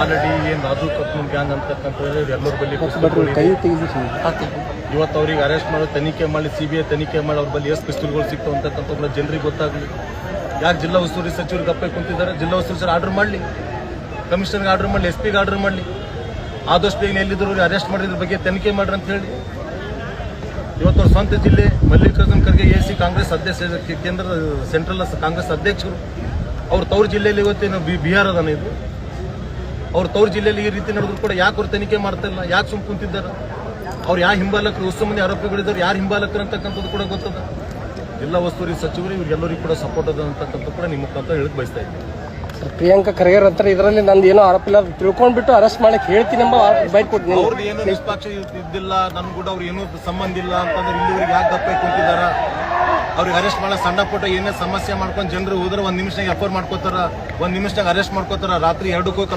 Already ಏನು Raju ಕತ್ನೂರ್ gang ಅಂತಕ್ಕಂಥದ್ದು ಎಲ್ಲರ ಬಳಿ ಪಿಸ್ತೂಲ್ಗಳು ಕೈ ಇದೆ. ತೆಗೆದು ಇವತ್ತು ಅವ್ರಿಗೆ ಅರೆಸ್ಟ್ ಮಾಡೋ ತನಿಖೆ ಮಾಡಿ ಸಿ ಬಿ ಐ ತನಿಖೆ ಮಾಡಿ ಅವ್ರ ಬಳಿ ಎಷ್ಟು ಪಿಸ್ತೂಲ್ಗಳು ಸಿಕ್ತು ಅಂತ ಜನರಿಗೆ ಗೊತ್ತಾಗಲಿ. ಯಾಕೆ ಜಿಲ್ಲಾ ಉಸ್ತುವಾರಿ ಸಚಿವರು ಗಪ್ಪೆ ಕುಂತಿದ್ದಾರೆ? ಜಿಲ್ಲಾ ಉಸ್ತುವಾರಿ ಸರ್ ಆರ್ಡರ್ ಮಾಡಲಿ. ಕಮಿಷನರ್ಗೆ ಆರ್ಡರ್ ಮಾಡಲಿ ಎಸ್ ಪಿಗೆ ಆರ್ಡರ್ ಮಾಡಲಿ. ಆದಷ್ಟು ಬೇಗ ಎಲ್ಲಿದ್ರು ಅವ್ರಿಗೆ ಅರೆಸ್ಟ್ ಮಾಡಿದ್ರ ಬಗ್ಗೆ ತನಿಖೆ ಮಾಡ್ರಿ ಅಂತ ಹೇಳಿ. ಇವತ್ತು ಅವ್ರ ಸ್ವಂತ ಜಿಲ್ಲೆ ಮಲ್ಲಿಕಾರ್ಜುನ್ ಖರ್ಗೆ ಎ ಸಿ ಕಾಂಗ್ರೆಸ್ ಅಧ್ಯಕ್ಷ ಕೇಂದ್ರ ಸೆಂಟ್ರಲ್ ಕಾಂಗ್ರೆಸ್ ಅಧ್ಯಕ್ಷರು. ಅವ್ರು ತವ್ರ ಜಿಲ್ಲೆಯಲ್ಲಿ ಇವತ್ತೇನು ಬಿ ಬಿಹಾರದನ ಅದಾನ ಇದು? ಅವ್ರ ತವ್ರ ಜಿಲ್ಲೆಯಲ್ಲಿ ಈ ರೀತಿ ನಡೆದ್ರು ಕೂಡ ಯಾಕೆ ಅವ್ರು ತನಿಖೆ ಮಾಡ್ತಿಲ್ಲ ಯಾಕೆ ಸುಮ್ ಕುಂತಿದ್ದಾರ? ಅವ್ರು ಯಾವ ಹಿಂಬಾಲಕರು? ಉಸ್ತು ಮಂದಿ ಆರೋಪಿಗಳಿದ್ದಾರೆ. ಯಾರು ಹಿಂಬಾಲಕರು ಅಂತಕ್ಕಂಥದ್ದು ಕೂಡ ಗೊತ್ತದ? ಜಿಲ್ಲಾ ಉಸ್ತುವಾರಿ ಸಚಿವರು ಇವ್ರಿಗೆಲ್ಲರಿಗೂ ಕೂಡ ಸಪೋರ್ಟ್ ಅದ ಅಂತಕ್ಕಂಥ ಕೂಡ ನಿಮ್ಮ ಮುಖಾಂತರ ಹೇಳಕ್ ಬಯಸ್ತಾ ಇದ್ದೀನಿ. ಪ್ರಿಯಾಂಕಾ ಖರ್ಗೆ ಹತ್ರ ಇದರಲ್ಲಿ ನಂದು ಏನೋ ಆರೋಪ ಇಲ್ಲ. ತಿಳ್ಕೊಂಡ್ಬಿಟ್ಟು ಅರೆಸ್ಟ್ ಮಾಡಕ್ ಹೇಳ್ತೀನಿ ಎಂಬ ಬೈಟ್ ಕೊಟ್ಟು ಅವ್ರದ್ದು ಏನು ನಿಷ್ಪಕ್ಷ ಇದ್ದಿಲ್ಲ. ನಮ್ಗೆ ಕೂಡ ಅವ್ರು ಏನೂ ಸಂಬಂಧ ಇಲ್ಲ ಅಂತಂದ್ರೆ ಇಲ್ಲಿವರೆಗೆ ಯಾಕೆ ಗಪ್ಪೆ ಕುಂತಿದಾರ ಅವ್ರಿಗೆ ಅರೆಸ್ಟ್ ಮಾಡೋ ಸಣ್ಣ ಪುಟ್ಟ ಏನೇ ಸಮಸ್ಯೆ ಮಾಡ್ಕೊಂಡು ಜನರು ಹೋದ್ರೆ ಒಂದು ನಿಮಿಷನಾಗ ಎಫರ್ ಮಾಡ್ಕೋತಾರ. ಒಂದು ನಿಮಿಷನಾಗ ಅರೆಸ್ಟ್ ಮಾಡ್ಕೋತಾರ. ರಾತ್ರಿ ಎರಡಕ್ಕೂ ಕರ್ಕೊಂಡು